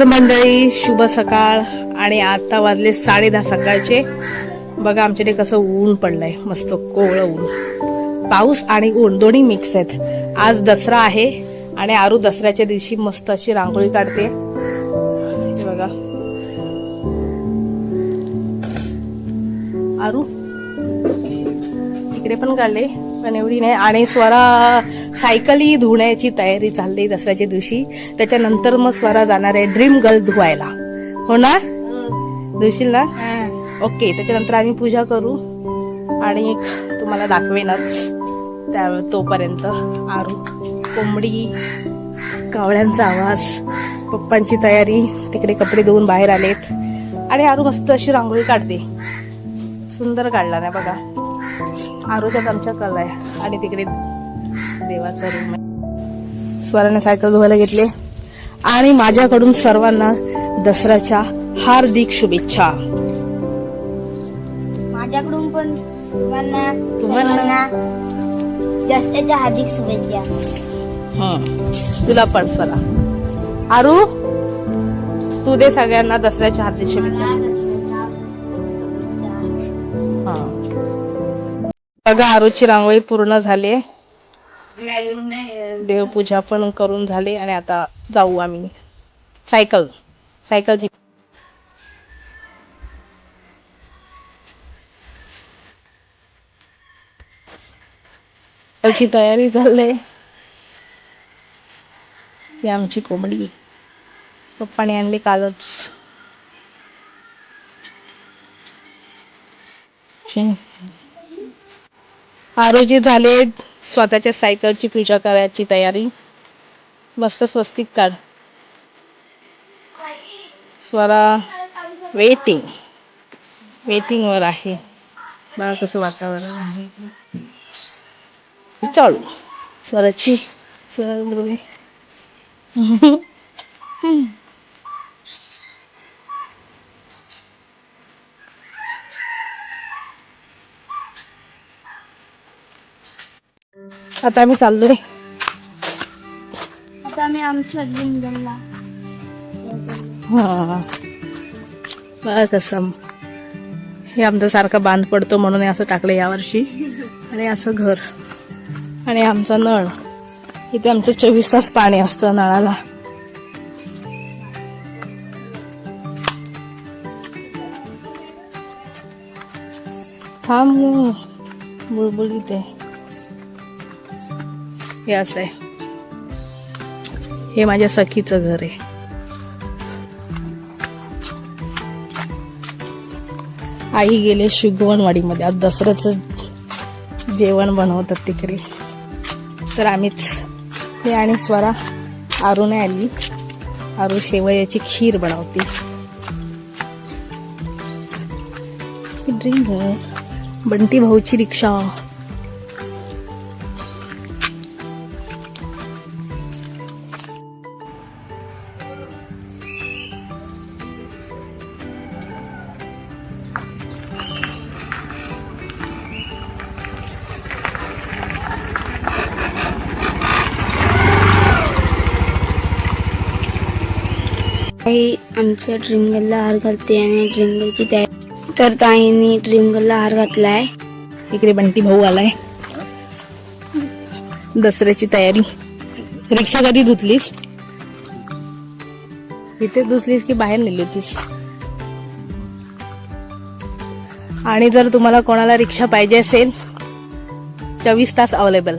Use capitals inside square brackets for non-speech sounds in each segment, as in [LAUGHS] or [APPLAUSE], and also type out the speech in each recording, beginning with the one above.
नमस्कार मंडळी शुभ सकाळ आणि आता वाजले साडे दहा सकाळचे. बघा आमच्याकडे कसं ऊन पडलंय. मस्त कोवळं ऊन. पाऊस आणि ऊन दोन्ही मिक्स आहेत. आज दसरा आहे आणि आरू दसऱ्याच्या दिवशी मस्त अशी रांगोळी काढते. बघा. आरू इकडे पण काढले पण एवढी नाही. आणि स्वरा सायकली धुण्याची तयारी चालली दसऱ्याच्या दिवशी. त्याच्यानंतर मग स्वरा जाणार आहे ड्रीम गर्ल धुवायला. हो ना धुशील ना? ओके त्याच्यानंतर आम्ही पूजा करू. आणि तुम्हाला दाखवेनच. त्या तोपर्यंत आरू. कोंबडी कावळ्यांचा आवाज पप्पांची तयारी तिकडे कपडे धुवून बाहेर आलेत. आणि आरू मस्त अशी रांगोळी काढते. सुंदर काढला नाही बघा. आरोच्यात आमच्या कला आहे. आणि तिकडे देवाचा रूम आहे. स्वराने सायकल धुवायला घेतले. आणि माझ्याकडून सर्वांना दसऱ्याच्या हार्दिक शुभेच्छा. माझ्याकडून पण तुम्हाला तुम्हाला? दसऱ्याच्या हार्दिक शुभेच्छा. हं. तुला पण स्वरा. आरू तू दे सगळ्यांना दसऱ्याच्या हार्दिक शुभेच्छा. हं. बघा आरूची रांगोळी पूर्ण झाली देवपूजा पण करून झाली आणि आता जाऊ आम्ही. सायकल सायकलची. त्याची तयारी झाली ही आमची कोंबडी. पप्पाने आणली कालच. आरोजी झाले स्वतःच्या सायकलची पूजा करायची तयारी. मस्त स्वस्तिक काढ. स्वरा वेटिंग वेटिंगवर आहे. बघा कसं वातावरण आहे. चालू. स्वराची. स्वरा आता आम्ही चाललोय आता आम्ही आमच्या ड्रीम हा. बघा कसं हे आमचं सारखं बांध पडतो म्हणून हे असं टाकलं यावर्षी. आणि असं घर. आणि आमचा नळ. इथे आमचं चोवीस तास पाणी असतं नळाला. थांब. बुळबुलीत आहे. हे असं आहे. हे माझ्या सखीचं घर आहे. आई गेले शिगवणवाडीमध्ये. आज दसऱ्याचं जेवण बनवतात तिकडे. तर आम्हीच. हे आणि स्वरा. आरू आली. आरू शेवयाची खीर बनवते. ड्रिंक बंटी भाऊची रिक्षा. ताई आमच्या ड्रीम गर्लला हार घालते आणि ड्रीम गर्लची तयारी तर ताईंनी ड्रीम गर्लला हार घातलाय. इकडे बंटी भाऊ आलाय. दसऱ्याची तयारी. रिक्षा कधी धुतलीस? इथे धुतलीस की बाहेर नेली होतीस? आणि जर तुम्हाला कोणाला रिक्षा पाहिजे असेल चोवीस तास अवेलेबल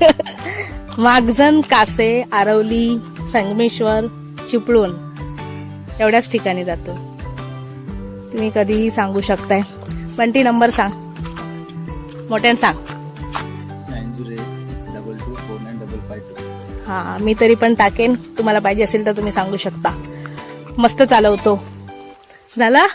[LAUGHS] मागजन कासे आरवली संगमेश्वर चिपळूण. एवढ्याच ठिकाणी जातो. तुम्ही कधीही सांगू शकताय. बंटी नंबर सांग. मोठ्यानं सांग. हा मी तरी पण टाकेन. तुम्हाला पाहिजे असेल तर तुम्ही सांगू शकता. मस्त चालवतो. झाला?